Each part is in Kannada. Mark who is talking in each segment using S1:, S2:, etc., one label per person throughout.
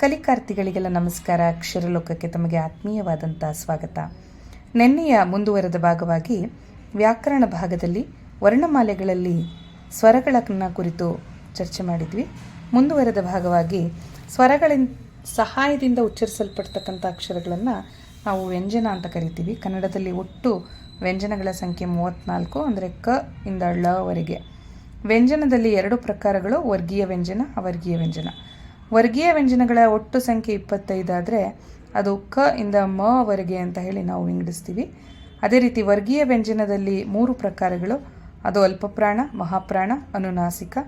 S1: ಕಲಿಕಾರ್ಥಿಗಳಿಗೆಲ್ಲ ನಮಸ್ಕಾರ. ಅಕ್ಷರಲೋಕಕ್ಕೆ ತಮಗೆ ಆತ್ಮೀಯವಾದಂಥ ಸ್ವಾಗತ. ನೆನ್ನೆಯ ಮುಂದುವರೆದ ಭಾಗವಾಗಿ ವ್ಯಾಕರಣ ಭಾಗದಲ್ಲಿ ವರ್ಣಮಾಲೆಗಳಲ್ಲಿ ಸ್ವರಗಳನ್ನು ಕುರಿತು ಚರ್ಚೆ ಮಾಡಿದ್ವಿ. ಮುಂದುವರೆದ ಭಾಗವಾಗಿ ಸ್ವರಗಳಿನ, ಸಹಾಯದಿಂದ ಉಚ್ಚರಿಸಲ್ಪಡ್ತಕ್ಕಂಥ ಅಕ್ಷರಗಳನ್ನು ನಾವು ವ್ಯಂಜನ ಅಂತ ಕರಿತೀವಿ. ಕನ್ನಡದಲ್ಲಿ ಒಟ್ಟು ವ್ಯಂಜನಗಳ ಸಂಖ್ಯೆ ಮೂವತ್ತ್ನಾಲ್ಕು ಅಂದರೆ ಕ ಇಂದ ಳವರೆಗೆ ವ್ಯಂಜನದಲ್ಲಿ ಎರಡು ಪ್ರಕಾರಗಳು, ವರ್ಗೀಯ ವ್ಯಂಜನ, ಅವರ್ಗೀಯ ವ್ಯಂಜನ. ವರ್ಗೀಯ ವ್ಯಂಜನಗಳ ಒಟ್ಟು ಸಂಖ್ಯೆ ಇಪ್ಪತ್ತೈದಾದರೆ ಅದು ಕ ಇಂದ ಮ ವರೆಗೆ ಅಂತ ಹೇಳಿ ನಾವು ವಿಂಗಡಿಸ್ತೀವಿ. ಅದೇ ರೀತಿ ವರ್ಗೀಯ ವ್ಯಂಜನದಲ್ಲಿ ಮೂರು ಪ್ರಕಾರಗಳು. ಅದು ಅಲ್ಪಪ್ರಾಣ, ಮಹಾಪ್ರಾಣ, ಅನುನಾಸಿಕ.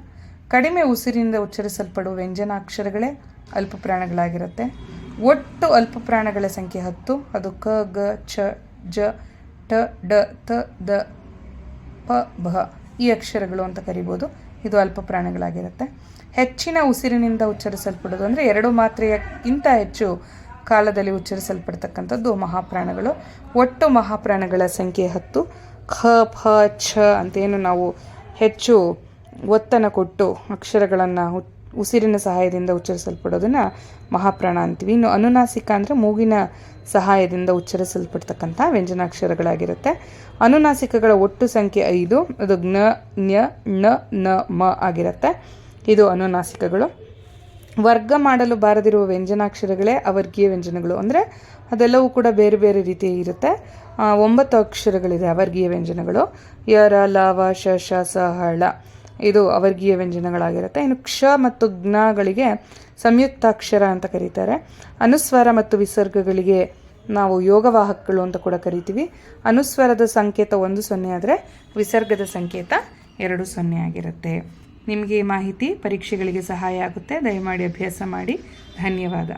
S1: ಕಡಿಮೆ ಉಸಿರಿನಿಂದ ಉಚ್ಚರಿಸಲ್ಪಡುವ ವ್ಯಂಜನಾಕ್ಷರಗಳೇ ಅಲ್ಪಪ್ರಾಣಗಳಾಗಿರುತ್ತೆ. ಒಟ್ಟು ಅಲ್ಪಪ್ರಾಣಗಳ ಸಂಖ್ಯೆ ಹತ್ತು. ಅದು ಕ, ಗ, ಚ, ಜ ಟ ಡ ತ ದ, ಪ, ಭ ಈ ಅಕ್ಷರಗಳು ಅಂತ ಕರಿಬೋದು. ಇದು ಅಲ್ಪ ಪ್ರಾಣಗಳಾಗಿರುತ್ತೆ. ಹೆಚ್ಚಿನ ಉಸಿರಿನಿಂದ ಉಚ್ಚರಿಸಲ್ಪಡೋದು ಅಂದರೆ ಎರಡು ಮಾತ್ರೆಯಕ್ಕಿಂತ ಹೆಚ್ಚು ಕಾಲದಲ್ಲಿ ಉಚ್ಚರಿಸಲ್ಪಡ್ತಕ್ಕಂಥದ್ದು ಮಹಾಪ್ರಾಣಗಳು. ಒಟ್ಟು ಮಹಾಪ್ರಾಣಗಳ ಸಂಖ್ಯೆ ಹತ್ತು. ಖ, ಫ, ಛ ಅಂತೇನು ನಾವು ಹೆಚ್ಚು ಒತ್ತನ್ನು ಕೊಟ್ಟು ಅಕ್ಷರಗಳನ್ನು ಉಸಿರಿನ ಸಹಾಯದಿಂದ ಉಚ್ಚರಿಸಲ್ಪಡೋದನ್ನು ಮಹಾಪ್ರಾಣ ಅಂತೀವಿ. ಇನ್ನು ಅನುನಾಸಿಕ ಅಂದರೆ ಮೂಗಿನ ಸಹಾಯದಿಂದ ಉಚ್ಚರಿಸಲ್ಪಡ್ತಕ್ಕಂಥ ವ್ಯಂಜನಾಕ್ಷರಗಳಾಗಿರುತ್ತೆ. ಅನುನಾಸಿಕಗಳ ಒಟ್ಟು ಸಂಖ್ಯೆ ಐದು, ಅದು ಜ್ಞ ಜ್ಞ ಣ, ನ, ಮ ಆಗಿರುತ್ತೆ. ಇದು ಅನುನಾಸಿಕಗಳು. ವರ್ಗ ಮಾಡಲು ಬಾರದಿರುವ ವ್ಯಂಜನಾಕ್ಷರಗಳೇ ಅವರ್ಗೀಯ ವ್ಯಂಜನಗಳು. ಅಂದರೆ ಅದೆಲ್ಲವೂ ಕೂಡ ಬೇರೆ ಬೇರೆ ರೀತಿ ಇರುತ್ತೆ. ಒಂಬತ್ತು ಅಕ್ಷರಗಳಿದೆ ಅವರ್ಗೀಯ ವ್ಯಂಜನಗಳು. ಯ, ರ, ಲ, ವ, ಶ ಶ, ಸ, ಹ ಇದು ಅವರ್ಗೀಯ ವ್ಯಂಜನಗಳಾಗಿರುತ್ತೆ. ಇನ್ನು ಕ್ಷ ಮತ್ತು ಜ್ಞಗಳಿಗೆ ಸಂಯುಕ್ತಾಕ್ಷರ ಅಂತ ಕರೀತಾರೆ. ಅನುಸ್ವರ ಮತ್ತು ವಿಸರ್ಗಗಳಿಗೆ ನಾವು ಯೋಗವಾಹಕಗಳು ಅಂತ ಕೂಡ ಕರಿತೀವಿ. ಅನುಸ್ವರದ ಸಂಕೇತ ಒಂದು ಸೊನ್ನೆ ಆದರೆ ವಿಸರ್ಗದ ಸಂಕೇತ ಎರಡು ಸೊನ್ನೆ ಆಗಿರುತ್ತೆ. ನಿಮಗೆ ಮಾಹಿತಿ ಪರೀಕ್ಷೆಗಳಿಗೆ ಸಹಾಯ ಆಗುತ್ತೆ. ದಯಮಾಡಿ ಅಭ್ಯಾಸ ಮಾಡಿ. ಧನ್ಯವಾದ.